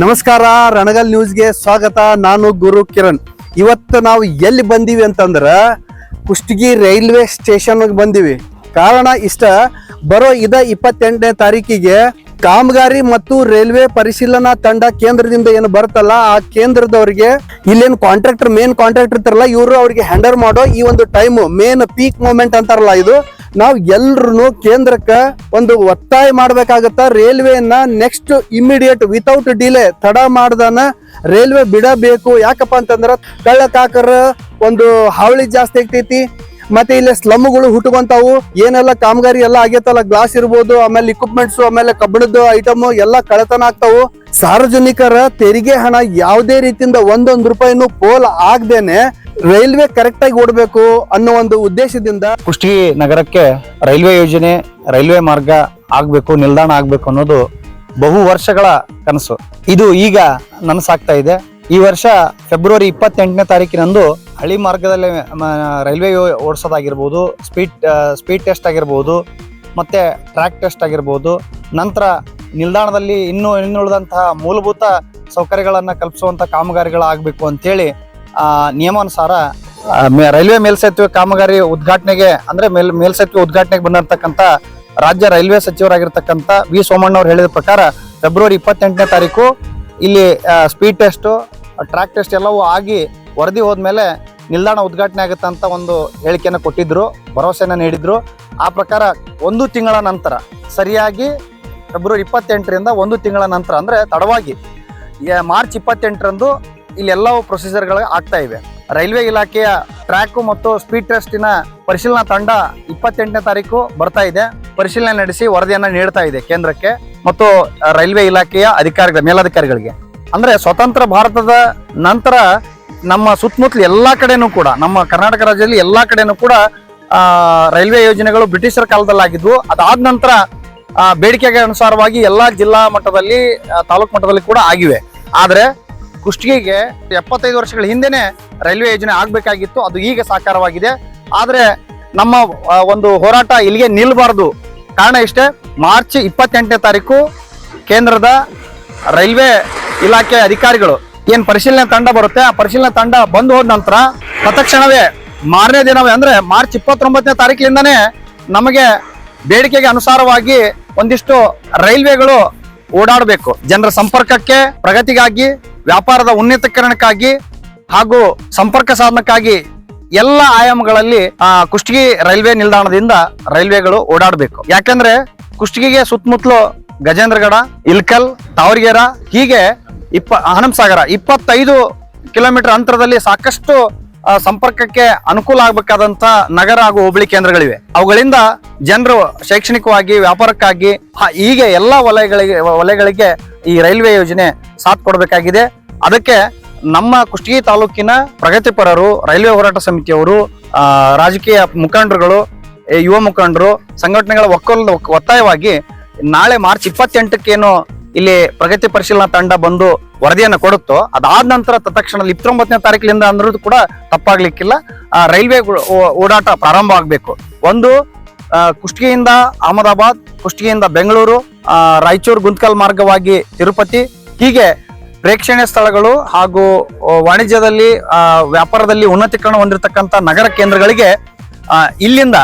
ನಮಸ್ಕಾರ, ರಣಗಲ್ ನ್ಯೂಸ್ಗೆ ಸ್ವಾಗತ. ನಾನು ಗುರು ಕಿರಣ್. ಇವತ್ತು ನಾವು ಎಲ್ಲಿ ಬಂದೀವಿ ಅಂತಂದ್ರೆ ಕುಷ್ಟಗಿ ರೈಲ್ವೆ ಸ್ಟೇಷನ್ಗೆ ಬಂದೀವಿ. ಕಾರಣ ಇಷ್ಟ, ಬರೋ ಇದ ಇಪ್ಪತ್ತೆಂಟನೇ ತಾರೀಕಿಗೆ ಕಾಮಗಾರಿ ಮತ್ತು ರೈಲ್ವೆ ಪರಿಶೀಲನಾ ತಂಡ ಕೇಂದ್ರದಿಂದ ಏನು ಬರುತ್ತಲ್ಲ, ಆ ಕೇಂದ್ರದವರಿಗೆ ಇಲ್ಲೇನು ಕಾಂಟ್ರಾಕ್ಟರ್ ಮೇನ್ ಕಾಂಟ್ರಾಕ್ಟರ್ ಇರ್ತಾರಲ್ಲ, ಇವರು ಅವ್ರಿಗೆ ಹ್ಯಾಂಡಲ್ ಮಾಡೋ ಈ ಒಂದು ಟೈಮ್ ಮೇನ್ ಪೀಕ್ ಮೂಮೆಂಟ್ ಅಂತಾರಲ್ಲ ಇದು. ನಾವು ಎಲ್ರು ಕೇಂದ್ರಕ್ಕೆ ಒಂದು ಒತ್ತಾಯ ಮಾಡ್ಬೇಕಾಗತ್ತ ರೈಲ್ವೆಯನ್ನ ನೆಕ್ಸ್ಟ್ ಇಮಿಡಿಯೇಟ್ ವಿತೌಟ್ ಡಿಲೇ ತಡ ಮಾಡ್ದಾನ ರೈಲ್ವೆ ಬಿಡಬೇಕು. ಯಾಕಪ್ಪ ಅಂತಂದ್ರೆ ಕಳ್ಳಕಾಕರ ಒಂದು ಹಾವಳಿ ಜಾಸ್ತಿ ಆಗ್ತೈತಿ. ಮತ್ತೆ ಇಲ್ಲಿ ಸ್ಲಮ್ಗಳು ಹುಟ್ಕೊಂತಾವು. ಏನೆಲ್ಲ ಕಾಮಗಾರಿ ಎಲ್ಲ ಆಗೈತಲ್ಲ ಗ್ಲಾಸ್ ಇರ್ಬೋದು, ಆಮೇಲೆ ಇಕ್ವಿಪ್ಮೆಂಟ್ಸ್ ಆಮೇಲೆ ಕಬ್ಬಿಣದ ಐಟಮ್ ಎಲ್ಲ ಕಳತನ ಆಗ್ತಾವು. ಸಾರ್ವಜನಿಕರ ತೆರಿಗೆ ಹಣ ಯಾವುದೇ ರೀತಿಯಿಂದ ಒಂದೊಂದು ರೂಪಾಯಿನೂ ಪೋಲ್ ಆಗ್ದೇನೆ ರೈಲ್ವೆ ಕರೆಕ್ಟ್ ಆಗಿ ಓಡಬೇಕು ಅನ್ನೋ ಒಂದು ಉದ್ದೇಶದಿಂದ ಕುಷ್ಟಗಿ ನಗರಕ್ಕೆ ರೈಲ್ವೆ ಯೋಜನೆ, ರೈಲ್ವೆ ಮಾರ್ಗ ಆಗ್ಬೇಕು, ನಿಲ್ದಾಣ ಆಗ್ಬೇಕು ಅನ್ನೋದು ಬಹು ವರ್ಷಗಳ ಕನಸು. ಇದು ಈಗ ನನಸಾಗ್ತಾ ಇದೆ. ಈ ವರ್ಷ ಫೆಬ್ರವರಿ ಇಪ್ಪತ್ತೆಂಟನೇ ತಾರೀಕಿನಂದು ಹಳಿ ಮಾರ್ಗದಲ್ಲಿ ರೈಲ್ವೆ ಓಡಿಸೋದಾಗಿರ್ಬೋದು ಸ್ಪೀಡ್ ಸ್ಪೀಡ್ ಟೆಸ್ಟ್ ಆಗಿರ್ಬೋದು, ಮತ್ತೆ ಟ್ರ್ಯಾಕ್ ಟೆಸ್ಟ್ ಆಗಿರ್ಬೋದು, ನಂತರ ನಿಲ್ದಾಣದಲ್ಲಿ ಇನ್ನೂ ಇನ್ನುಳಿದಂತಹ ಮೂಲಭೂತ ಸೌಕರ್ಯಗಳನ್ನು ಕಲ್ಪಿಸುವಂತ ಕಾಮಗಾರಿಗಳಾಗಬೇಕು ಅಂತೇಳಿ ನಿಯಮಾನುಸಾರ ರೈಲ್ವೆ ಮೇಲ್ಸೇತುವೆ ಕಾಮಗಾರಿ ಉದ್ಘಾಟನೆಗೆ, ಅಂದ್ರೆ ಮೇಲ್, ಮೇಲ್ಸೇತುವೆ ಉದ್ಘಾಟನೆಗೆ ಬಂದಿರತಕ್ಕಂಥ ರಾಜ್ಯ ರೈಲ್ವೆ ಸಚಿವರಾಗಿರ್ತಕ್ಕಂಥ ವಿ ಸೋಮಣ್ಣ ಅವ್ರು ಹೇಳಿದ ಪ್ರಕಾರ ಫೆಬ್ರವರಿ ಇಪ್ಪತ್ತೆಂಟನೇ ತಾರೀಕು ಇಲ್ಲಿ ಸ್ಪೀಡ್ ಟೆಸ್ಟ್ ಟ್ರ್ಯಾಕ್ ಟೆಸ್ಟ್ ಎಲ್ಲವೂ ಆಗಿ ವರದಿ ಹೋದ್ಮೇಲೆ ನಿಲ್ದಾಣ ಉದ್ಘಾಟನೆ ಆಗುತ್ತೆ ಅಂತ ಒಂದು ಹೇಳಿಕೆಯನ್ನು ಕೊಟ್ಟಿದ್ರು ಭರವಸೆಯನ್ನು ನೀಡಿದ್ರು. ಆ ಪ್ರಕಾರ ಒಂದು ತಿಂಗಳ ನಂತರ, ಸರಿಯಾಗಿ ಫೆಬ್ರವರಿ ಇಪ್ಪತ್ತೆಂಟರಿಂದ ಒಂದು ತಿಂಗಳ ನಂತರ, ಅಂದರೆ ತಡವಾಗಿ ಮಾರ್ಚ್ ಇಪ್ಪತ್ತೆಂಟರಂದು ಇಲ್ಲಿ ಎಲ್ಲವೂ ಪ್ರೊಸೀಜರ್ಗಳು ಆಗ್ತಾ ಇವೆ. ರೈಲ್ವೆ ಇಲಾಖೆಯ ಟ್ರ್ಯಾಕ್ ಮತ್ತು ಸ್ಪೀಡ್ ಟೆಸ್ಟಿನ ಪರಿಶೀಲನಾ ತಂಡ ಇಪ್ಪತ್ತೆಂಟನೇ ತಾರೀಕು ಬರ್ತಾ ಇದೆ. ಪರಿಶೀಲನೆ ನಡೆಸಿ ವರದಿಯನ್ನು ನೀಡ್ತಾ ಇದೆ ಕೇಂದ್ರಕ್ಕೆ ಮತ್ತು ರೈಲ್ವೆ ಇಲಾಖೆಯ ಅಧಿಕಾರಿಗಳ ಮೇಲಧಿಕಾರಿಗಳಿಗೆ. ಅಂದ್ರೆ ಸ್ವತಂತ್ರ ಭಾರತದ ನಂತರ ನಮ್ಮ ಸುತ್ತಮುತ್ತಲು ಎಲ್ಲ ಕಡೆನೂ ಕೂಡ, ನಮ್ಮ ಕರ್ನಾಟಕ ರಾಜ್ಯದಲ್ಲಿ ಎಲ್ಲ ಕಡೆನೂ ಕೂಡ ರೈಲ್ವೆ ಯೋಜನೆಗಳು ಬ್ರಿಟಿಷರ ಕಾಲದಲ್ಲಾಗಿದ್ವು. ಅದಾದ ನಂತರ ಬೇಡಿಕೆಗೆ ಅನುಸಾರವಾಗಿ ಎಲ್ಲಾ ಜಿಲ್ಲಾ ಮಟ್ಟದಲ್ಲಿ ತಾಲೂಕು ಮಟ್ಟದಲ್ಲಿ ಕೂಡ ಆಗಿವೆ. ಆದ್ರೆ ಕುಷ್ಟಗಿಗೆ ಎಪ್ಪತ್ತೈದು ವರ್ಷಗಳ ಹಿಂದೆನೆ ರೈಲ್ವೆ ಯೋಜನೆ ಆಗಬೇಕಾಗಿತ್ತು. ಅದು ಈಗ ಸಾಕಾರವಾಗಿದೆ. ಆದರೆ ನಮ್ಮ ಒಂದು ಹೋರಾಟ ಇಲ್ಲಿಗೆ ನಿಲ್ಬಾರ್ದು. ಕಾರಣ ಇಷ್ಟೇ, ಮಾರ್ಚ್ ಇಪ್ಪತ್ತೆಂಟನೇ ತಾರೀಕು ಕೇಂದ್ರದ ರೈಲ್ವೆ ಇಲಾಖೆ ಅಧಿಕಾರಿಗಳು ಏನು ಪರಿಶೀಲನೆ ತಂಡ ಬರುತ್ತೆ? ಆ ಪರಿಶೀಲನೆ ತಂಡ ಬಂದು ಹೋದ ನಂತರ ತತ್ಕ್ಷಣವೇ ಮಾರನೇ ದಿನವೇ ಅಂದ್ರೆ ಮಾರ್ಚ್ ಇಪ್ಪತ್ತೊಂಬತ್ತನೇ ತಾರೀಕಿನಿಂದನೇ ನಮಗೆ ಬೇಡಿಕೆಗೆ ಅನುಸಾರವಾಗಿ ಒಂದಿಷ್ಟು ರೈಲ್ವೆಗಳು ಓಡಾಡಬೇಕು. ಜನರ ಸಂಪರ್ಕಕ್ಕೆ, ಪ್ರಗತಿಗಾಗಿ ವ್ಯಾಪಾರದ ಉನ್ನತೀಕರಣಕ್ಕಾಗಿ ಹಾಗೂ ಸಂಪರ್ಕ ಸಾಧನಕ್ಕಾಗಿ ಎಲ್ಲ ಆಯಾಮಗಳಲ್ಲಿ ಆ, ಕುಷ್ಟಗಿ ರೈಲ್ವೆ ನಿಲ್ದಾಣದಿಂದ ರೈಲ್ವೆಗಳು ಓಡಾಡಬೇಕು. ಯಾಕಂದ್ರೆ ಕುಷ್ಟಗಿಗೆ ಸುತ್ತಮುತ್ತಲು ಗಜೇಂದ್ರಗಡ ಇಲ್ಕಲ್ ತಾವರ್ಗೇರ ಹೀಗೆ ಇಪ್ಪ ಹನಂಸಾಗರ ಇಪ್ಪತ್ತೈದು ಕಿಲೋಮೀಟರ್ ಅಂತರದಲ್ಲಿ ಸಾಕಷ್ಟು ಸಂಪರ್ಕಕ್ಕೆ ಅನುಕೂಲ ಆಗಬೇಕಾದಂತ ನಗರ ಹಾಗೂ ಹೋಬಳಿ ಕೇಂದ್ರಗಳಿವೆ. ಅವುಗಳಿಂದ ಜನರು ಶೈಕ್ಷಣಿಕವಾಗಿ ವ್ಯಾಪಾರಕ್ಕಾಗಿ ಹೀಗೆ ಎಲ್ಲ ವಲಯಗಳಿಗೆ ವಲಯಗಳಿಗೆ ಈ ರೈಲ್ವೆ ಯೋಜನೆ ಸಾಥ್ ಕೊಡಬೇಕಾಗಿದೆ. ಅದಕ್ಕೆ ನಮ್ಮ ಕುಷ್ಟಗಿ ತಾಲೂಕಿನ ಪ್ರಗತಿಪರರು ರೈಲ್ವೆ ಹೋರಾಟ ಸಮಿತಿಯವರು ರಾಜಕೀಯ ಮುಖಂಡರುಗಳು ಯುವ ಮುಖಂಡರು, ಸಂಘಟನೆಗಳ ಒಕ್ಕೂಲದ ಒತ್ತಾಯವಾಗಿ ನಾಳೆ ಮಾರ್ಚ್ ಇಪ್ಪತ್ತೆಂಟಕ್ಕೇನು ಇಲ್ಲಿ ಪ್ರಗತಿ ಪರಿಶೀಲನಾ ತಂಡ ಬಂದು ವರದಿಯನ್ನು ಕೊಡುತ್ತೋ, ಅದಾದ ನಂತರ ತತ್ಕ್ಷಣ ಇಪ್ಪತ್ತೊಂಬತ್ತನೇ ತಾರೀಕಿನಿಂದ ಅಂದ್ರೂ ಕೂಡ ತಪ್ಪಾಗ್ಲಿಕ್ಕಿಲ್ಲ. ರೈಲ್ವೆ ಓಡಾಟ ಪ್ರಾರಂಭ ಆಗಬೇಕು. ಒಂದು ಕುಷ್ಟಗಿಯಿಂದ ಅಹಮದಾಬಾದ್, ಕುಷ್ಟಿಗೆಯಿಂದ ಬೆಂಗಳೂರು ರಾಯಚೂರು ಗುಂತ್ಕಲ್ ಮಾರ್ಗವಾಗಿ ತಿರುಪತಿ. ಹೀಗೆ ಪ್ರೇಕ್ಷಣೀಯ ಸ್ಥಳಗಳು ಹಾಗೂ ವಾಣಿಜ್ಯದಲ್ಲಿ ವ್ಯಾಪಾರದಲ್ಲಿ ಉನ್ನತೀಕರಣ ಹೊಂದಿರತಕ್ಕಂಥ ನಗರ ಕೇಂದ್ರಗಳಿಗೆ ಇಲ್ಲಿಂದ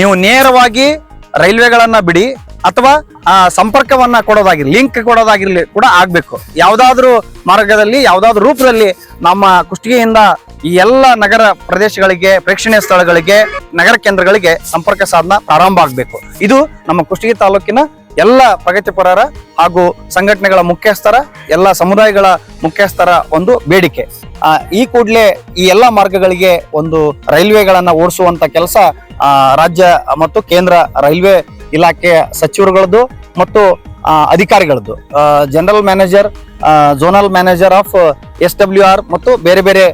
ನೀವು ನೇರವಾಗಿ ರೈಲ್ವೆಗಳನ್ನ ಬಿಡಿ ಅಥವಾ ಆ, ಸಂಪರ್ಕವನ್ನ ಕೊಡೋದಾಗಿರ್ಲಿ ಲಿಂಕ್ ಕೊಡೋದಾಗಿರ್ಲಿ ಕೂಡ ಆಗ್ಬೇಕು. ಯಾವ್ದಾದ್ರು ಮಾರ್ಗದಲ್ಲಿ ಯಾವ್ದಾದ್ರು ರೂಪದಲ್ಲಿ ನಮ್ಮ ಕುಷ್ಟಿಗೆಯಿಂದ ಈ ಎಲ್ಲ ನಗರ ಪ್ರದೇಶಗಳಿಗೆ ಪ್ರೇಕ್ಷಣೀಯ ಸ್ಥಳಗಳಿಗೆ ನಗರ ಕೇಂದ್ರಗಳಿಗೆ ಸಂಪರ್ಕ ಸಾಧನ ಪ್ರಾರಂಭ ಆಗ್ಬೇಕು. ಇದು ನಮ್ಮ ಕುಷ್ಟಗಿ ತಾಲೂಕಿನ ಎಲ್ಲ ಪ್ರಗತಿಪರರ ಹಾಗೂ ಸಂಘಟನೆಗಳ ಮುಖ್ಯಸ್ಥರ, ಎಲ್ಲ ಸಮುದಾಯಗಳ ಮುಖ್ಯಸ್ಥರ ಒಂದು ಬೇಡಿಕೆ. ಈ ಕೂಡಲೇ ಈ ಎಲ್ಲ ಮಾರ್ಗಗಳಿಗೆ ಒಂದು ರೈಲ್ವೆಗಳನ್ನು ಓಡಿಸುವಂತ ಕೆಲಸ ರಾಜ್ಯ ಮತ್ತು ಕೇಂದ್ರ ರೈಲ್ವೆ ಇಲಾಖೆಯ ಸಚಿವರುಗಳದ್ದು ಮತ್ತು ಅಧಿಕಾರಿಗಳದ್ದು. General manager zonal manager of S W R ಮತ್ತು ಬೇರೆ ಬೇರೆ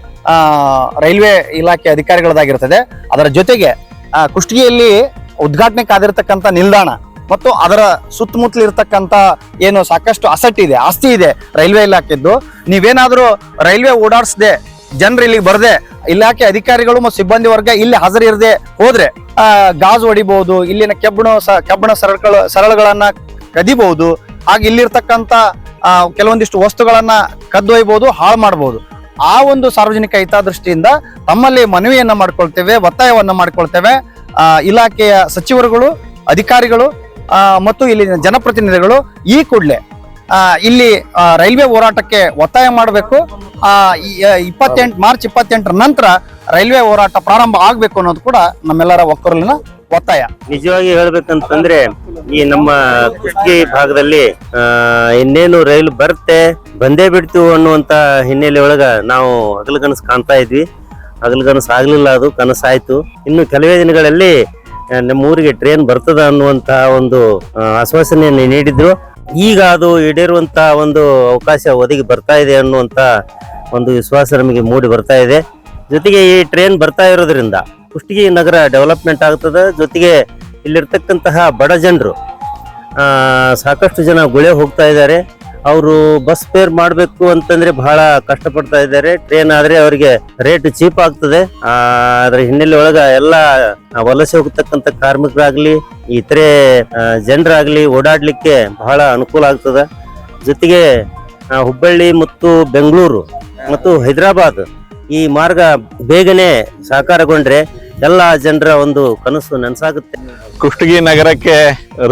ರೈಲ್ವೆ ಇಲಾಖೆ ಅಧಿಕಾರಿಗಳದಾಗಿರ್ತದೆ ಅದರ ಜೊತೆಗೆ ಕುಷ್ಟಗಿಯಲ್ಲಿ ಉದ್ಘಾಟನೆ ಕಾದಿರ್ತಕ್ಕಂಥ ನಿಲ್ದಾಣ ಮತ್ತು ಅದರ ಸುತ್ತಮುತ್ತಲು ಇರತಕ್ಕಂಥ ಏನು ಸಾಕಷ್ಟು ಅಸಟ್ ಇದೆ, ಆಸ್ತಿ ಇದೆ ರೈಲ್ವೆ ಇಲಾಖೆದ್ದು. ನೀವೇನಾದರೂ ರೈಲ್ವೆ ಓಡಾಡಿಸದೆ, ಜನರು ಇಲ್ಲಿಗೆ ಬರದೆ, ಇಲಾಖೆ ಅಧಿಕಾರಿಗಳು ಮತ್ತು ಸಿಬ್ಬಂದಿ ವರ್ಗ ಇಲ್ಲಿ ಹಾಜರಿರದೆ ಹೋದ್ರೆ ಗಾಜು ಹೊಡಿಬಹುದು ಇಲ್ಲಿನ ಕೆಬ್ಬಣ ಸ- ಸರಳ ಸರಳುಗಳು, ಸರಳುಗಳನ್ನ ಕದಿಬಹುದು ಹಾಗೆ ಇಲ್ಲಿರ್ತಕ್ಕಂಥ ಕೆಲವೊಂದಿಷ್ಟು ವಸ್ತುಗಳನ್ನ ಕದ್ದೊಯ್ಬೋದು, ಹಾಳು ಮಾಡಬಹುದು ಆ ಒಂದು ಸಾರ್ವಜನಿಕ ಹಿತಾದೃಷ್ಟಿಯಿಂದ ತಮ್ಮಲ್ಲಿ ಮನವಿಯನ್ನ ಮಾಡ್ಕೊಳ್ತೇವೆ, ಒತ್ತಾಯವನ್ನ ಮಾಡ್ಕೊಳ್ತೇವೆ. ಇಲಾಖೆಯ ಸಚಿವರುಗಳು, ಅಧಿಕಾರಿಗಳು ಮತ್ತು ಇಲ್ಲಿನ ಜನಪ್ರತಿನಿಧಿಗಳು ಈ ಕೂಡಲೇ ಇಲ್ಲಿ ರೈಲ್ವೆ ಹೋರಾಟಕ್ಕೆ ಒತ್ತಾಯ ಮಾಡಬೇಕು. ಇಪ್ಪತ್ತೆಂಟು, ಮಾರ್ಚ್ ಇಪ್ಪತ್ತೆಂಟರ ನಂತರ ರೈಲ್ವೆ ಹೋರಾಟ ಪ್ರಾರಂಭ ಆಗಬೇಕು ಅನ್ನೋದು ಕೂಡ ನಮ್ಮೆಲ್ಲರ ಒಕ್ಕರಲ್ಲಿನ ಒತ್ತಾಯ. ನಿಜವಾಗಿ ಹೇಳ್ಬೇಕಂತಂದ್ರೆ ಈ ನಮ್ಮ ಕುಷ್ಟಗಿ ಭಾಗದಲ್ಲಿ ಇನ್ನೇನು ರೈಲು ಬರುತ್ತೆ, ಬಂದೇ ಬಿಡ್ತು ಅನ್ನುವಂತ ಹಿನ್ನೆಲೆ ಒಳಗ ನಾವು ಹಗಲು ಕನಸು ಕಾಣ್ತಾ ಇದ್ವಿ. ಹಗಲು ಕನಸು ಆಗ್ಲಿಲ್ಲ ಅದು, ಕನಸಾಯ್ತು. ಇನ್ನು ಕೆಲವೇ ದಿನಗಳಲ್ಲಿ ಆ, ನಮ್ಮ ಊರಿಗೆ ಟ್ರೈನ್ ಬರ್ತದ ಅನ್ನುವಂತಹ ಒಂದು ಆಶ್ವಾಸನೆಯನ್ನು ನೀಡಿದ್ರು. ಈಗ ಅದು ಈಡೇರುವಂತ ಒಂದು ಅವಕಾಶ ಒದಗಿ ಬರ್ತಾ ಇದೆ ಅನ್ನುವಂತ ಒಂದು ವಿಶ್ವಾಸ ನಮಗೆ ಮೂಡಿ ಬರ್ತಾ ಇದೆ. ಜೊತೆಗೆ ಈ ಟ್ರೈನ್ ಬರ್ತಾ ಇರೋದ್ರಿಂದ ಕುಷ್ಟಗಿ ನಗರ ಡೆವಲಪ್ಮೆಂಟ್ ಆಗ್ತದೆ. ಜೊತೆಗೆ ಇಲ್ಲಿರ್ತಕ್ಕಂತಹ ಬಡ ಜನರು ಸಾಕಷ್ಟು ಜನ ಗುಳೆ ಹೋಗ್ತಾ ಇದ್ದಾರೆ. ಅವರು ಬಸ್ ಫೇರ್ ಮಾಡಬೇಕು ಅಂತಂದ್ರೆ ಬಹಳ ಕಷ್ಟಪಡ್ತಾ ಇದ್ದಾರೆ. ಟ್ರೈನ್ ಆದ್ರೆ ಅವರಿಗೆ ರೇಟ್ ಚೀಪ್ ಆಗ್ತದೆ. ಅದರ ಹಿನ್ನೆಲೆ ಒಳಗ ಎಲ್ಲ ವಲಸೆ ಹೋಗ್ತಕ್ಕಂಥ ಕಾರ್ಮಿಕರಾಗ್ಲಿ, ಇತರೆ ಜನರಾಗ್ಲಿ ಓಡಾಡ್ಲಿಕ್ಕೆ ಬಹಳ ಅನುಕೂಲ ಆಗ್ತದೆ. ಜೊತೆಗೆ ಹುಬ್ಬಳ್ಳಿ ಮತ್ತು ಬೆಂಗಳೂರು ಮತ್ತು ಹೈದರಾಬಾದ್ ಈ ಮಾರ್ಗ ಬೇಗನೆ ಸಾಕಾರಗೊಂಡ್ರೆ ಎಲ್ಲ ಜನರ ಒಂದು ಕನಸು ನನಸಾಗುತ್ತೆ. ಕುಷ್ಟಗಿ ನಗರಕ್ಕೆ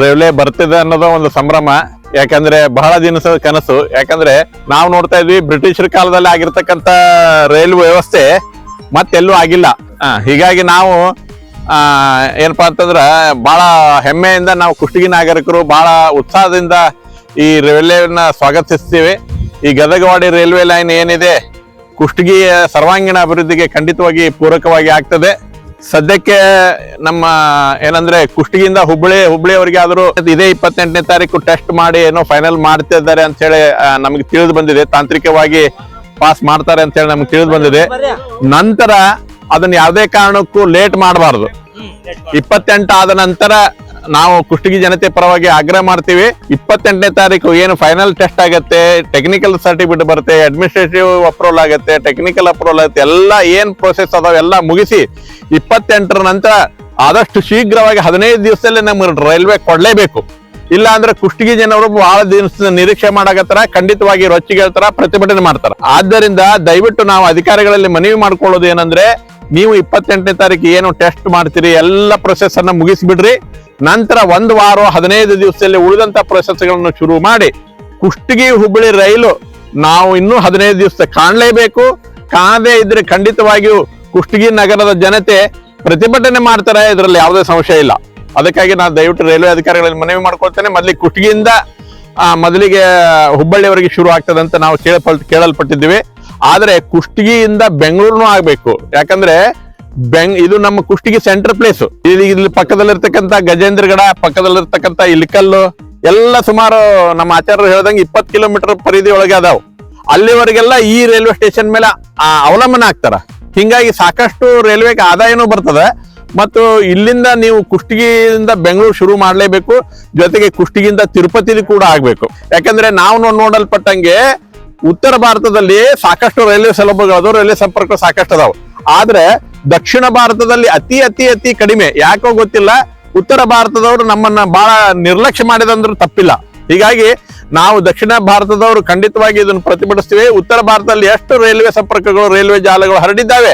ರೈಲ್ವೆ ಬರ್ತಿದೆ ಅನ್ನೋದು ಒಂದು ಸಂಭ್ರಮ. ಯಾಕಂದ್ರೆ ಬಹಳ ದಿನಸ ಕನಸು. ಯಾಕಂದ್ರೆ ನಾವು ನೋಡ್ತಾ ಇದ್ವಿ ಬ್ರಿಟಿಷರ ಕಾಲದಲ್ಲಿ ಆಗಿರ್ತಕ್ಕಂತ ರೈಲ್ ವ್ಯವಸ್ಥೆ ಮತ್ತೆಲ್ಲೂ ಆಗಿಲ್ಲ. ಹೀಗಾಗಿ ನಾವು ಆ ಏನಪ್ಪಾ ಅಂತಂದ್ರ ಬಹಳ ಹೆಮ್ಮೆಯಿಂದ ನಾವು ಕುಷ್ಟಗಿ ನಾಗರಿಕರು ಬಹಳ ಉತ್ಸಾಹದಿಂದ ಈ ರೈಲ್ವೆನ ಸ್ವಾಗತಿಸ್ತೀವಿ. ಈ ಗದಗವಾಡಿ ರೈಲ್ವೆ ಲೈನ್ ಏನಿದೆ ಕುಷ್ಟಗಿಯ ಸರ್ವಾಂಗೀಣ ಅಭಿವೃದ್ಧಿಗೆ ಖಂಡಿತವಾಗಿ ಪೂರಕವಾಗಿ ಆಗ್ತದೆ. ಸದ್ಯಕ್ಕೆ ನಮ್ಮ ಏನಂದ್ರೆ ಕುಷ್ಟಗಿಯಿಂದ ಹುಬ್ಬಳ್ಳಿ ಅವರಿಗೆ ಆದರೂ ಇದೇ ಇಪ್ಪತ್ತೆಂಟನೇ ತಾರೀಕು ಟೆಸ್ಟ್ ಮಾಡಿ ಏನೋ ಫೈನಲ್ ಮಾಡ್ತಾ ಇದ್ದಾರೆ ಅಂತ ಹೇಳಿ ನಮಗೆ ತಿಳಿದು ಬಂದಿದೆ. ತಾಂತ್ರಿಕವಾಗಿ ಪಾಸ್ ಮಾಡ್ತಾರೆ ಅಂತ ಹೇಳಿ ನಮ್ಗೆ ತಿಳಿದು ಬಂದಿದೆ. ನಂತರ ಅದನ್ನ ಯಾವುದೇ ಕಾರಣಕ್ಕೂ ಲೇಟ್ ಮಾಡಬಾರ್ದು. ಇಪ್ಪತ್ತೆಂಟು ಆದ ನಂತರ ನಾವು ಕುಷ್ಟಗಿ ಜನತೆ ಪರವಾಗಿ ಆಗ್ರಹ ಮಾಡ್ತೀವಿ. ಇಪ್ಪತ್ತೆಂಟನೇ ತಾರೀಕು ಏನು ಫೈನಲ್ ಟೆಸ್ಟ್ ಆಗತ್ತೆ ಟೆಕ್ನಿಕಲ್ ಸರ್ಟಿಫಿಕೇಟ್ ಬರುತ್ತೆ ಅಡ್ಮಿನಿಸ್ಟ್ರೇಟಿವ್ ಅಪ್ರೂವಲ್ ಆಗುತ್ತೆ ಟೆಕ್ನಿಕಲ್ ಅಪ್ರೂವಲ್ ಆಗುತ್ತೆ, ಎಲ್ಲ ಏನು ಪ್ರೊಸೆಸ್ ಅದಾವೆ ಎಲ್ಲ ಮುಗಿಸಿ ಇಪ್ಪತ್ತೆಂಟರ ನಂತರ ಆದಷ್ಟು ಶೀಘ್ರವಾಗಿ ಹದಿನೈದು ದಿವಸದಲ್ಲಿ ನಮ್ಗೆ ರೈಲ್ವೆ ಕೊಡಲೇಬೇಕು. ಇಲ್ಲ ಅಂದ್ರೆ ಕುಷ್ಟಗಿ ಜನರು ಬಹಳ ದಿವಸ ನಿರೀಕ್ಷೆ ಮಾಡಾಕತ್ತಾರ, ಖಂಡಿತವಾಗಿ ರೊಚ್ಚಿಗೆ ಹೇಳ್ತಾರ, ಪ್ರತಿಭಟನೆ ಮಾಡ್ತಾರ. ಆದ್ದರಿಂದ ದಯವಿಟ್ಟು ನಾವು ಅಧಿಕಾರಿಗಳಲ್ಲಿ ಮನವಿ ಮಾಡ್ಕೊಳ್ಳೋದು ಏನಂದ್ರೆ ನೀವು ಇಪ್ಪತ್ತೆಂಟನೇ ತಾರೀಕು ಏನು ಟೆಸ್ಟ್ ಮಾಡ್ತೀರಿ, ಎಲ್ಲ ಪ್ರೊಸೆಸ್ ಅನ್ನ ಮುಗಿಸಿಬಿಡ್ರಿ. ನಂತರ ಒಂದು ವಾರ, ಹದಿನೈದು ದಿವಸದಲ್ಲಿ ಉಳಿದಂತ ಪ್ರೊಸೆಸ್ಗಳನ್ನು ಶುರು ಮಾಡಿ, ಕುಷ್ಟಗಿ ಹುಬ್ಬಳ್ಳಿ ರೈಲು ನಾವು ಇನ್ನೂ ಹದಿನೈದು ದಿವಸ ಕಾಣಲೇಬೇಕು. ಕಾಣದೇ ಇದ್ರೆ ಖಂಡಿತವಾಗಿಯೂ ಕುಷ್ಟಗಿ ನಗರದ ಜನತೆ ಪ್ರತಿಭಟನೆ ಮಾಡ್ತಾರೆ ಇದರಲ್ಲಿ ಯಾವುದೇ ಸಂಶಯ ಇಲ್ಲ. ಅದಕ್ಕಾಗಿ ನಾನು ದಯವಿಟ್ಟು ರೈಲ್ವೆ ಅಧಿಕಾರಿಗಳಲ್ಲಿ ಮನವಿ ಮಾಡ್ಕೊಳ್ತೇನೆ. ಮೊದಲಿಗೆ ಕುಷ್ಟಗಿಯಿಂದ ಮೊದಲಿಗೆ ಹುಬ್ಬಳ್ಳಿಯವರೆಗೆ ಶುರು ಆಗ್ತದೆ ಅಂತ ನಾವು ಕೇಳಲ್ಪಟ್ಟಿದ್ದೀವಿ. ಆದ್ರೆ ಕುಷ್ಟಗಿಯಿಂದ ಬೆಂಗಳೂರುನು ಆಗ್ಬೇಕು. ಯಾಕಂದ್ರೆ ಬೆಂಗ್, ಇದು ನಮ್ಮ ಕುಷ್ಟಗಿ ಸೆಂಟರ್ ಪ್ಲೇಸ್ ಇಲ್ಲಿ ಇಲ್ಲಿ ಪಕ್ಕದಲ್ಲಿರ್ತಕ್ಕಂಥ ಗಜೇಂದ್ರಗಡ, ಪಕ್ಕದಲ್ಲಿರ್ತಕ್ಕಂಥ ಇಲಿಕಲ್ಲು ಎಲ್ಲ ಸುಮಾರು ನಮ್ಮ ಆಚಾರ್ಯರು ಹೇಳ್ದಂಗೆ ಇಪ್ಪತ್ತು ಕಿಲೋಮೀಟರ್ ಪರಿಧಿ ಒಳಗೆ ಅದಾವ. ಅಲ್ಲಿವರೆಗೆಲ್ಲ ಈ ರೈಲ್ವೆ ಸ್ಟೇಷನ್ ಮೇಲೆ ಅವಲಂಬನೆ ಆಗ್ತಾರ. ಹಿಂಗಾಗಿ ಸಾಕಷ್ಟು ರೈಲ್ವೆಗೆ ಆದಾಯನೂ ಬರ್ತದೆ. ಮತ್ತು ಇಲ್ಲಿಂದ ನೀವು ಕುಷ್ಟಗಿಯಿಂದ ಬೆಂಗಳೂರು ಶುರು ಮಾಡಲೇಬೇಕು. ಜೊತೆಗೆ ಕುಷ್ಟಗಿಯಿಂದ ತಿರುಪತಿಲಿ ಕೂಡ ಆಗ್ಬೇಕು. ಯಾಕಂದ್ರೆ ನಾವು ನೋಡಲ್ಪಟ್ಟಂಗೆ ಉತ್ತರ ಭಾರತದಲ್ಲಿ ಸಾಕಷ್ಟು ರೈಲ್ವೆ ಸೌಲಭ್ಯಗಳು ರೈಲ್ವೆ ಸಂಪರ್ಕ ಸಾಕಷ್ಟು ಅದಾವ. ಆದ್ರೆ ದಕ್ಷಿಣ ಭಾರತದಲ್ಲಿ ಅತಿ ಅತಿ ಅತಿ ಕಡಿಮೆ. ಯಾಕೋ ಗೊತ್ತಿಲ್ಲ, ಉತ್ತರ ಭಾರತದವರು ನಮ್ಮನ್ನ ಬಹಳ ನಿರ್ಲಕ್ಷ್ಯ ಮಾಡಿದಂದ್ರೂ ತಪ್ಪಿಲ್ಲ. ಹೀಗಾಗಿ ನಾವು ದಕ್ಷಿಣ ಭಾರತದವರು ಖಂಡಿತವಾಗಿ ಇದನ್ನು ಪ್ರತಿಭಟಿಸ್ತೀವಿ. ಉತ್ತರ ಭಾರತದಲ್ಲಿ ಎಷ್ಟು ರೈಲ್ವೆ ಸಂಪರ್ಕಗಳು, ರೈಲ್ವೆ ಜಾಲಗಳು ಹರಡಿದ್ದಾವೆ,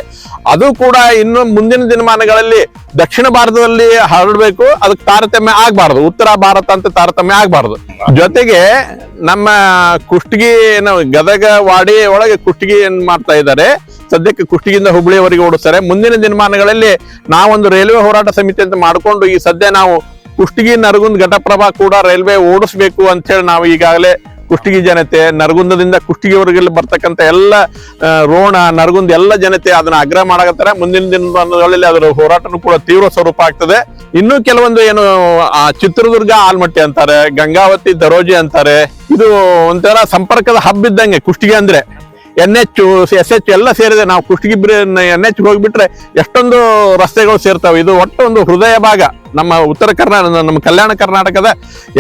ಅದು ಕೂಡ ಇನ್ನು ಮುಂದಿನ ದಿನಮಾನಗಳಲ್ಲಿ ದಕ್ಷಿಣ ಭಾರತದಲ್ಲಿ ಹರಡಬೇಕು. ಅದಕ್ಕೆ ತಾರತಮ್ಯ ಆಗ್ಬಾರ್ದು. ಉತ್ತರ ಭಾರತ ಅಂತ ತಾರತಮ್ಯ ಆಗ್ಬಾರ್ದು. ಜೊತೆಗೆ ನಮ್ಮ ಕುಷ್ಟಗಿ ಗದಗ ವಾಡಿ ಒಳಗೆ ಕುಷ್ಟಗಿ ಮಾಡ್ತಾ ಇದ್ದಾರೆ, ಸದ್ಯಕ್ಕೆ ಕುಷ್ಟಗಿಯಿಂದ ಹುಬ್ಳಿಯವರೆಗೆ ಓಡಿಸ್ತಾರೆ ಮುಂದಿನ ದಿನಮಾನಗಳಲ್ಲಿ ನಾವೊಂದು ರೈಲ್ವೆ ಹೋರಾಟ ಸಮಿತಿ ಅಂತ ಮಾಡಿಕೊಂಡು ಈ ಸದ್ಯ ನಾವು ಕುಷ್ಟಗಿ ನರಗುಂದ್ ಘಟಪ್ರಭಾ ಕೂಡ ರೈಲ್ವೆ ಓಡಿಸ್ಬೇಕು ಅಂತ ಹೇಳಿ ನಾವು ಈಗಾಗಲೇ ಕುಷ್ಟಗಿ ಜನತೆ ನರಗುಂದದಿಂದ ಕುಷ್ಟಗಿವರೆಗೆ ಬರ್ತಕ್ಕಂಥ ಎಲ್ಲ ರೋಣ ನರಗುಂದ ಎಲ್ಲ ಜನತೆ ಅದನ್ನ ಆಗ್ರಹ ಮಾಡಕತ್ತಾರೆ. ಮುಂದಿನ ದಿನಗಳಲ್ಲಿ ಅದರ ಹೋರಾಟನೂ ಕೂಡ ತೀವ್ರ ಸ್ವರೂಪ ಆಗ್ತದೆ. ಇನ್ನೂ ಕೆಲವೊಂದು ಏನು ಆ, ಚಿತ್ರದುರ್ಗ ಆಲ್ಮಟ್ಟಿ ಅಂತಾರೆ ಗಂಗಾವತಿ ದರೋಜಿ ಅಂತಾರೆ. ಇದು ಒಂಥರ ಸಂಪರ್ಕದ ಹಬ್ ಇದ್ದಂಗೆ ಕುಷ್ಟಗಿ ಅಂದ್ರೆ. ಎನ್ ಎಚ್ ಎಸ್ ಎಚ್ ಎಲ್ಲ ಸೇರಿದೆ. ನಾವು ಕುಷ್ಟಗಿಬ್ರಿ ಎನ್ ಎಚ್ ಹೋಗಿಬಿಟ್ರೆ ಎಷ್ಟೊಂದು ರಸ್ತೆಗಳು ಸೇರ್ತವೆ. ಇದು ಒಟ್ಟು ಒಂದು ಹೃದಯ ಭಾಗ. ನಮ್ಮ ಉತ್ತರ ಕರ್ನಾಟಕ, ನಮ್ಮ ಕಲ್ಯಾಣ ಕರ್ನಾಟಕದ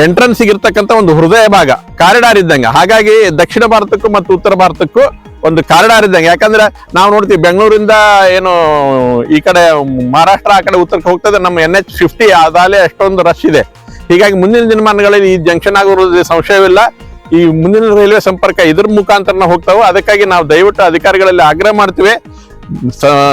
ಎಂಟ್ರೆನ್ಸ್ ಇರ್ತಕ್ಕಂಥ ಒಂದು ಹೃದಯ ಭಾಗ. ಕಾರಿಡಾರ್ ಇದ್ದಂಗೆ. ಹಾಗಾಗಿ ದಕ್ಷಿಣ ಭಾರತಕ್ಕೂ ಮತ್ತು ಉತ್ತರ ಭಾರತಕ್ಕೂ ಒಂದು ಕಾರಿಡಾರ್ ಇದ್ದಂಗೆ. ಯಾಕಂದ್ರೆ ನಾವು ನೋಡ್ತೀವಿ ಬೆಂಗಳೂರಿಂದ ಏನು ಈ ಕಡೆ ಮಹಾರಾಷ್ಟ್ರ, ಆ ಕಡೆ ಉತ್ತರಕ್ಕೆ ಹೋಗ್ತದೆ. ನಮ್ಮ ಎನ್ ಎಚ್ ಫಿಫ್ಟಿ ಅದಾಲೆ ಅಷ್ಟೊಂದು ರಶ್ ಇದೆ. ಹೀಗಾಗಿ ಮುಂದಿನ ದಿನಮಾನಗಳಲ್ಲಿ ಈ ಜಂಕ್ಷನ್ ಆಗಿರೋದು ಸಂಶಯವಿಲ್ಲ. ಈ ಮುಂದಿನ ರೈಲ್ವೆ ಸಂಪರ್ಕ ಇದ್ರ ಮುಖಾಂತರ ಹೋಗ್ತಾವೆ, ಅದಕ್ಕಾಗಿ ನಾವು ದಯವಿಟ್ಟು ಅಧಿಕಾರಿಗಳಲ್ಲಿ ಆಗ್ರಹ ಮಾಡ್ತೀವಿ.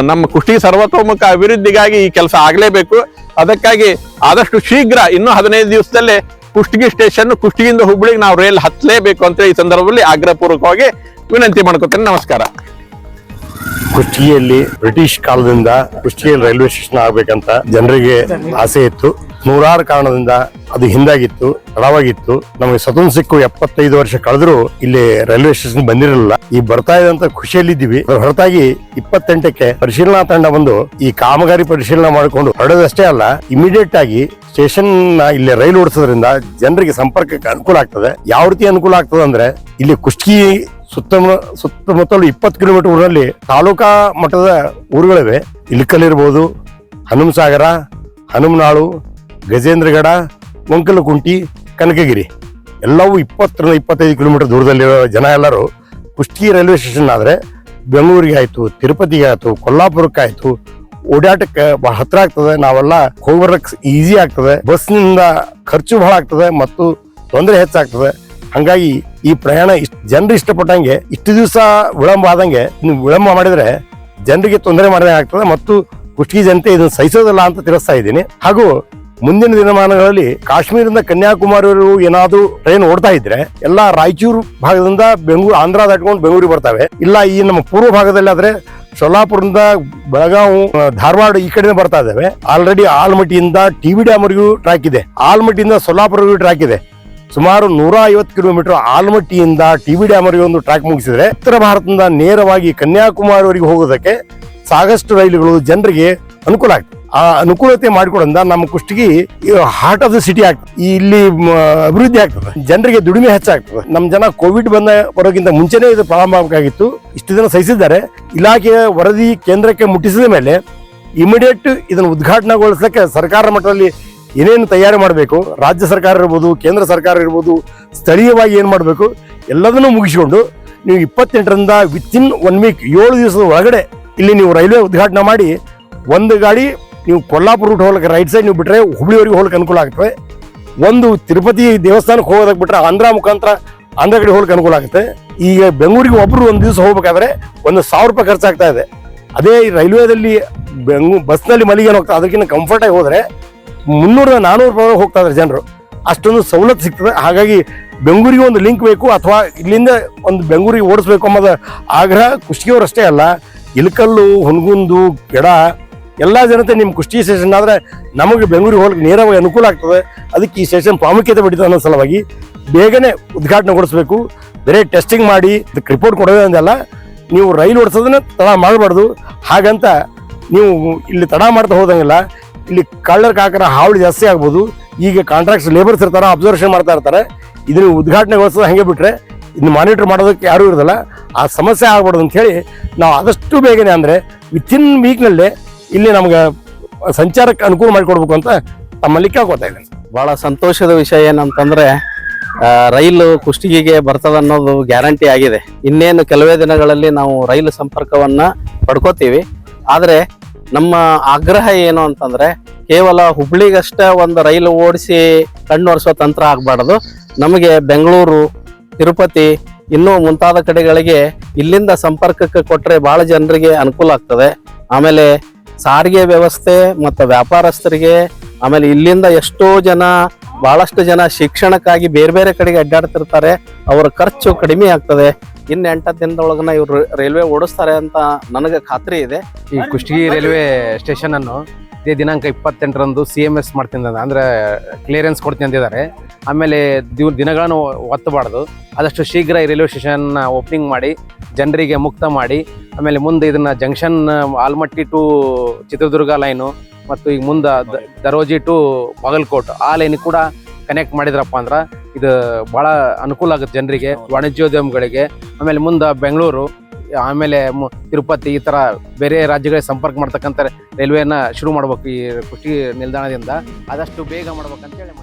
ನಮ್ಮ ಕುಷ್ಟಿ ಸರ್ವತೋಮುಖ ಅಭಿವೃದ್ಧಿಗಾಗಿ ಈ ಕೆಲಸ ಆಗಲೇಬೇಕು. ಅದಕ್ಕಾಗಿ ಆದಷ್ಟು ಶೀಘ್ರ, ಇನ್ನೂ ಹದಿನೈದು ದಿವಸದಲ್ಲಿ ಕುಷ್ಟಗಿ ಸ್ಟೇಷನ್, ಕುಷ್ಟಗಿಯಿಂದ ಹುಬ್ಬಳ್ಳಿಗೆ ನಾವು ರೈಲ್ ಹತ್ತಲೇಬೇಕು ಅಂತ ಈ ಸಂದರ್ಭದಲ್ಲಿ ಆಗ್ರಹಪೂರ್ವಕವಾಗಿ ವಿನಂತಿ ಮಾಡ್ಕೋತೇನೆ. ನಮಸ್ಕಾರ. ಕುಷ್ಟಗಿಯಲ್ಲಿ ಬ್ರಿಟಿಷ್ ಕಾಲದಿಂದ ಕುಷ್ಟಗಿಯಲ್ಲಿ ರೈಲ್ವೆ ಸ್ಟೇಷನ್ ಆಗ್ಬೇಕಂತ ಜನರಿಗೆ ಆಸೆ ಇತ್ತು. ನೂರಾರು ಕಾರಣದಿಂದ ಅದು ಹಿಂದಾಗಿತ್ತು, ತಡವಾಗಿತ್ತು. ನಮಗೆ ಸ್ವತಂತ್ರ ಸಿಕ್ಕು ಎಪ್ಪತ್ತೈದು ವರ್ಷ ಕಳೆದ್ರು ಇಲ್ಲಿ ರೈಲ್ವೆ ಸ್ಟೇಷನ್ ಬಂದಿರಲಿಲ್ಲ. ಈ ಬರ್ತಾ ಇದ್ದಂತ ಖುಷಿಯಲ್ಲಿದ್ದೀವಿ. ಹೊರತಾಗಿ ಇಪ್ಪತ್ತೆಂಟಕ್ಕೆ ಪರಿಶೀಲನಾ ತಂಡ ಬಂದು ಈ ಕಾಮಗಾರಿ ಪರಿಶೀಲನೆ ಮಾಡಿಕೊಂಡು ಹೊರಡೋದಷ್ಟೇ ಅಲ್ಲ ಇಮಿಡಿಯೇಟ್ ಆಗಿ ಸ್ಟೇಷನ್ ಇಲ್ಲಿ ರೈಲು ಓಡಿಸೋದ್ರಿಂದ ಜನರಿಗೆ ಸಂಪರ್ಕಕ್ಕೆ ಅನುಕೂಲ ಆಗ್ತದೆ. ಯಾವ ರೀತಿ ಅನುಕೂಲ ಆಗ್ತದೆ ಅಂದ್ರೆ ಇಲ್ಲಿ ಕುಷ್ಟಗಿ ಸುತ್ತಮ ಸುತ್ತಮುತ್ತಲು ಇಪ್ಪತ್ತು ಕಿಲೋಮೀಟರ್ ಊರಲ್ಲಿ ತಾಲೂಕಾ ಮಟ್ಟದ ಊರುಗಳಿವೆ. ಇಲ್ಕಲ್ ಇರ್ಬೋದು ಹನುಮಸಾಗರ, ಹನುಮನಾಳು, ಗಜೇಂದ್ರಗಡ, ವಂಕಲಕುಂಟಿ, ಕನಕಗಿರಿ. ಎಲ್ಲವೂ ಇಪ್ಪತ್ತರಿಂದ ಇಪ್ಪತ್ತೈದು ಕಿಲೋಮೀಟರ್ ದೂರದಲ್ಲಿರೋ ಜನ ಎಲ್ಲರೂ ಕುಷ್ಟಗಿ ರೈಲ್ವೆ ಸ್ಟೇಷನ್ ಆದರೆ ಬೆಂಗಳೂರಿಗೆ ಆಯಿತು, ತಿರುಪತಿಗೆ ಆಯಿತು, ಕೊಲ್ಲಾಪುರಕ್ಕೆ ಆಯಿತು, ಓಡಾಟಕ್ಕೆ ಬಹಳ ಹತ್ರ ಆಗ್ತದೆ. ನಾವೆಲ್ಲ ಹೋಗಿ ಬರಕ್ಕೆ ಈಸಿ ಆಗ್ತದೆ. ಬಸ್ನಿಂದ ಖರ್ಚು ಭಾಳ ಆಗ್ತದೆ ಮತ್ತು ತೊಂದರೆ ಹೆಚ್ಚಾಗ್ತದೆ. ಹಂಗಾಗಿ ಈ ಪ್ರಯಾಣ ಜನರು ಇಷ್ಟಪಟ್ಟಂಗೆ ಇಷ್ಟು ದಿವಸ ವಿಳಂಬ ಆದಂಗೆ ಇನ್ನು ವಿಳಂಬ ಮಾಡಿದ್ರೆ ಜನರಿಗೆ ತೊಂದರೆ ಮಾಡಿದಂಗೆ ಆಗ್ತದೆ ಮತ್ತು ಕುಷ್ಟಗಿ ಜನತೆ ಇದನ್ನು ಸಹಿಸೋದಿಲ್ಲ ಅಂತ ತಿಳಿಸ್ತಾ ಇದ್ದೀನಿ. ಹಾಗೂ ಮುಂದಿನ ದಿನಮಾನಗಳಲ್ಲಿ ಕಾಶ್ಮೀರದಿಂದ ಕನ್ಯಾಕುಮಾರಿವರೆಗೂ ಏನಾದರೂ ಟ್ರೈನ್ ಓಡ್ತಾ ಇದ್ರೆ ಎಲ್ಲ ರಾಯಚೂರು ಭಾಗದಿಂದ ಬೆಂಗಳೂರು, ಆಂಧ್ರ ದಾಟ್ಕೊಂಡು ಬೆಂಗಳೂರಿಗೆ ಬರ್ತವೆ. ಇಲ್ಲ ಈ ನಮ್ಮ ಪೂರ್ವ ಭಾಗದಲ್ಲಿ ಆದ್ರೆ ಸೊಲ್ಲಾಪುರದಿಂದ ಬೆಳಗಾವಿ ಧಾರವಾಡ ಈ ಕಡೆ ಬರ್ತಾ ಇದ್ದಾವೆ ಆಲ್ರೆಡಿ ಆಲ್ಮಟ್ಟಿಯಿಂದ ಟಿ ವಿ ಡ್ಯಾಮ್ವರೆಗೂ ಟ್ರ್ಯಾಕ್ ಇದೆ. ಆಲ್ಮಟ್ಟಿಯಿಂದ ಸೊಲ್ಲಾಪುರವರೆಗೂ ಟ್ರ್ಯಾಕ್ ಇದೆ. ಸುಮಾರು ನೂರ ಐವತ್ತು ಕಿಲೋಮೀಟರ್ ಆಲ್ಮಟ್ಟಿಯಿಂದ ಟಿ ವಿ ಡ್ಯಾಮ್ವರೆಗೆ ಒಂದು ಟ್ರ್ಯಾಕ್ ಮುಗಿಸಿದ್ರೆ ಉತ್ತರ ಭಾರತದಿಂದ ನೇರವಾಗಿ ಕನ್ಯಾಕುಮಾರಿವರೆಗೆ ಹೋಗೋದಕ್ಕೆ ಸಾಕಷ್ಟು ರೈಲುಗಳು ಜನರಿಗೆ ಅನುಕೂಲ ಆಗ್ತದೆ. ಆ ಅನುಕೂಲತೆ ಮಾಡಿಕೊಡೋದ್ರಿಂದ ನಮ್ಮ Kushtagi heart of the city ಆಗ್ತದೆ. ಇಲ್ಲಿ ಅಭಿವೃದ್ಧಿ ಆಗ್ತದೆ. ಜನರಿಗೆ ದುಡಿಮೆ ಹೆಚ್ಚಾಗ್ತದೆ. ನಮ್ಮ ಜನ ಕೋವಿಡ್ ಬಂದ ಬರೋಕ್ಕಿಂತ ಮುಂಚೆನೇ ಇದು ಪ್ರಾರಂಭ ಆಗಬೇಕಾಗಿತ್ತು. ಇಷ್ಟು ಜನ ಸಹಿಸಿದ್ದಾರೆ. ಇಲಾಖೆಯ ವರದಿ ಕೇಂದ್ರಕ್ಕೆ ಮುಟ್ಟಿಸಿದ ಮೇಲೆ ಇಮಿಡಿಯೇಟ್ ಇದನ್ನು ಉದ್ಘಾಟನೆಗೊಳಿಸಲಿಕ್ಕೆ ಸರ್ಕಾರ ಮಟ್ಟದಲ್ಲಿ ಏನೇನು ತಯಾರಿ ಮಾಡಬೇಕು, ರಾಜ್ಯ ಸರ್ಕಾರ ಇರ್ಬೋದು, ಕೇಂದ್ರ ಸರ್ಕಾರ ಇರ್ಬೋದು, ಸ್ಥಳೀಯವಾಗಿ ಏನು ಮಾಡಬೇಕು, ಎಲ್ಲದನ್ನೂ ಮುಗಿಸಿಕೊಂಡು ನೀವು ಇಪ್ಪತ್ತೆಂಟರಿಂದ ವಿತಿನ್ ಒನ್ ವೀಕ್ ಏಳು ದಿವಸದ ಒಳಗಡೆ ಇಲ್ಲಿ ನೀವು ರೈಲ್ವೆ ಉದ್ಘಾಟನೆ ಮಾಡಿ, ಒಂದು ಗಾಡಿ ನೀವು ಕೊಲ್ಲಾಪುರ ರೂಟ್ ಹೋಗ್ಲಿಕ್ಕೆ ರೈಟ್ ಸೈಡ್ ನೀವು ಬಿಟ್ಟರೆ ಹುಬ್ಳಿವರೆಗೆ ಹೋಗ್ಲಿಕ್ಕೆ ಅನುಕೂಲ ಆಗ್ತದೆ ಒಂದು ತಿರುಪತಿ ದೇವಸ್ಥಾನಕ್ಕೆ ಹೋಗೋದಕ್ಕೆ ಬಿಟ್ಟರೆ ಆಂಧ್ರ ಮುಖಾಂತರ ಆಂಧ್ರ ಕಡೆ ಹೋಗ್ಲಿಕ್ಕೆ ಅನುಕೂಲ ಆಗುತ್ತೆ. ಈಗ ಬೆಂಗಳೂರಿಗೆ ಒಬ್ಬರು ಒಂದು ದಿವಸ ಹೋಗ್ಬೇಕಾದ್ರೆ ಒಂದು ಸಾವಿರ ರೂಪಾಯಿ ಖರ್ಚಾಗ್ತಾ ಇದೆ. ಅದೇ ರೈಲ್ವೆದಲ್ಲಿ ಬೆಂಗು ಬಸ್ನಲ್ಲಿ ಮಲಿಗೆ ಹೋಗ್ತಾ ಅದಕ್ಕಿಂತ ಕಂಫರ್ಟ್ ಆಗಿ ಹೋದ್ರೆ ಮುನ್ನೂರ ನಾನೂರು ರೂಪಾಯಿ ಹೋಗ್ತಾ ಇದ್ದಾರೆ ಜನರು. ಅಷ್ಟೊಂದು ಸವಲತ್ತು ಸಿಗ್ತದೆ. ಹಾಗಾಗಿ ಬೆಂಗಳೂರಿಗೆ ಒಂದು ಲಿಂಕ್ ಬೇಕು ಅಥವಾ ಇಲ್ಲಿಂದ ಒಂದು ಬೆಂಗಳೂರಿಗೆ ಓಡಿಸ್ಬೇಕು ಅನ್ನೋದು ಆಗ್ರಹ ಕುಷ್ಟಗಿಯವರಷ್ಟೇ ಅಲ್ಲ. ಇಲ್ಕಲ್ಲು ಹುನಗುಂದು ಗಿಡ ಎಲ್ಲ ಜನತೆ ನಿಮ್ಮ ಕುಷ್ಟಿ ಸ್ಟೇಷನ್ ಆದ್ರೆ ನಮಗೆ ಬೆಂಗಳೂರಿಗೆ ಹೋಗ್ಲಿಕ್ಕೆ ನೇರವಾಗಿ ಅನುಕೂಲ ಆಗ್ತದೆ. ಅದಕ್ಕೆ ಈ ಸ್ಟೇಷನ್ ಪ್ರಾಮುಖ್ಯತೆ ಪಡಿತದೆ ಅನ್ನೋ ಸಲುವಾಗಿ ಬೇಗನೆ ಉದ್ಘಾಟನೆಗೊಳಿಸಬೇಕು ಬೇರೆ ಟೆಸ್ಟಿಂಗ್ ಮಾಡಿ, ಇದಕ್ಕೆ ರಿಪೋರ್ಟ್ ಕೊಡೋದೇ ಅಂದಲ್ಲ ನೀವು ರೈಲು ಓಡಿಸೋದನ್ನ ತಡ ಮಾಡಬಾರ್ದು. ಹಾಗಂತ ನೀವು ಇಲ್ಲಿ ತಡ ಮಾಡ್ತಾ ಹೋದಂಗಿಲ್ಲ. ಇಲ್ಲಿ ಕಳ್ಳರ್ ಕಾಕರ ಹಾವಳಿ ಜಾಸ್ತಿ ಆಗ್ಬೋದು. ಈಗ ಕಾಂಟ್ರಾಕ್ಟ್ಸ್ ಲೇಬರ್ಸ್ ಇರ್ತಾರೆ ಅಬ್ಸರ್ವೇಷನ್ ಮಾಡ್ತಾ ಇರ್ತಾರೆ. ಇದನ್ನ ಉದ್ಘಾಟನೆಗೊಳಿಸೋದು ಹಂಗೆ ಬಿಟ್ರೆ, ಇನ್ನು ಮಾನಿಟರ್ ಮಾಡೋದಕ್ಕೆ ಯಾರೂ ಇರೋದಿಲ್ಲ. ಆ ಸಮಸ್ಯೆ ಆಗ್ಬಾರ್ದು ಅಂತ ಹೇಳಿ ನಾವು ಆದಷ್ಟು ಬೇಗನೆ ಅಂದರೆ ವಿತಿನ್ ವೀಕ್ನಲ್ಲೇ ಇಲ್ಲಿ ನಮ್ಗೆ ಸಂಚಾರಕ್ಕೆ ಅನುಕೂಲ ಮಾಡಿಕೊಡ್ಬೇಕು ಅಂತ ತಮ್ಮಲ್ಲಿ ಕೇಳ್ಕೊತಾ ಇದ್ದೇನೆ. ಬಹಳ ಸಂತೋಷದ ವಿಷಯ ಏನಂತಂದ್ರೆ ರೈಲು ಕುಷ್ಟಗಿಗೆ ಬರ್ತದ ಅನ್ನೋದು ಗ್ಯಾರಂಟಿ ಆಗಿದೆ. ಇನ್ನೇನು ಕೆಲವೇ ದಿನಗಳಲ್ಲಿ ನಾವು ರೈಲು ಸಂಪರ್ಕವನ್ನ ಪಡ್ಕೋತೀವಿ. ಆದ್ರೆ ನಮ್ಮ ಆಗ್ರಹ ಏನು ಅಂತಂದ್ರೆ ಕೇವಲ ಹುಬ್ಳಿಗಷ್ಟೇ ಒಂದು ರೈಲು ಓಡಿಸಿ ಕಣ್ಣೊರೆಸೋ ತಂತ್ರ ಆಗ್ಬಾರ್ದು. ನಮಗೆ ಬೆಂಗಳೂರು, ತಿರುಪತಿ ಇನ್ನೂ ಮುಂತಾದ ಕಡೆಗಳಿಗೆ ಇಲ್ಲಿಂದ ಸಂಪರ್ಕಕ್ಕೆ ಕೊಟ್ಟರೆ ಭಾಳ ಜನರಿಗೆ ಅನುಕೂಲ ಆಗ್ತದೆ. ಆಮೇಲೆ ಸಾರಿಗೆ ವ್ಯವಸ್ಥೆ ಮತ್ತು ವ್ಯಾಪಾರಸ್ಥರಿಗೆ ಆಮೇಲೆ ಇಲ್ಲಿಂದ ಎಷ್ಟೋ ಜನ ಭಾಳಷ್ಟು ಜನ ಶಿಕ್ಷಣಕ್ಕಾಗಿ ಬೇರೆ ಬೇರೆ ಕಡೆಗೆ ಅಡ್ಡಾಡ್ತಿರ್ತಾರೆ. ಅವರ ಖರ್ಚು ಕಡಿಮೆ ಆಗ್ತದೆ. ಇನ್ನು ಹತ್ತು ದಿನದೊಳಗನ ಇವರು ರೈಲ್ವೆ ಓಡಿಸ್ತಾರೆ ಅಂತ ನನಗೆ ಖಾತ್ರಿ ಇದೆ. ಈ ಕುಷ್ಟಗಿ ರೈಲ್ವೆ ಸ್ಟೇಷನ್ ಅನ್ನು ಇದೇ ದಿನಾಂಕ ಇಪ್ಪತ್ತೆಂಟರಂದು ಸಿ ಎಂ ಎಸ್ ಮಾಡ್ತೀನಿ ಅಂದ್ರೆ ಕ್ಲಿಯರೆನ್ಸ್ ಕೊಡ್ತೀನಿ ಅಂದಿದ್ದಾರೆ ಆಮೇಲೆ ದಿವ್, ದಿನಗಳನ್ನು ಒತ್ತಬಾರ್ದು. ಆದಷ್ಟು ಶೀಘ್ರ ಈ ರೈಲ್ವೆ ಸ್ಟೇಷನ್ ಓಪನಿಂಗ್ ಮಾಡಿ, ಜನರಿಗೆ ಮುಕ್ತ ಮಾಡಿ, ಆಮೇಲೆ ಮುಂದೆ ಇದನ್ನ junction Almatti to Chitradurga line ಮತ್ತು ಈಗ ಮುಂದೆ ದರೋಜಿ ಟು ಬಾಗಲಕೋಟ್ ಆ ಲೈನ್ ಕೂಡ ಕನೆಕ್ಟ್ ಮಾಡಿದ್ರಪ್ಪ ಅಂದ್ರೆ ಇದು ಬಹಳ ಅನುಕೂಲ ಆಗುತ್ತೆ ಜನರಿಗೆ ವಾಣಿಜ್ಯೋದ್ಯಮಗಳಿಗೆ. ಆಮೇಲೆ ಮುಂದೆ ಬೆಂಗಳೂರು ಆಮೇಲೆ ತಿರುಪತಿ ಈ ತರ ಬೇರೆ ರಾಜ್ಯಗಳಿಗೆ ಸಂಪರ್ಕ ಮಾಡ್ತಕ್ಕಂಥ ರೈಲ್ವೆನ ಶುರು ಮಾಡ್ಬೇಕು ಈ ಕುಷ್ಟಿ ನಿಲ್ದಾಣದಿಂದ. ಆದಷ್ಟು ಬೇಗ ಮಾಡ್ಬೇಕಂತ ಹೇಳಿ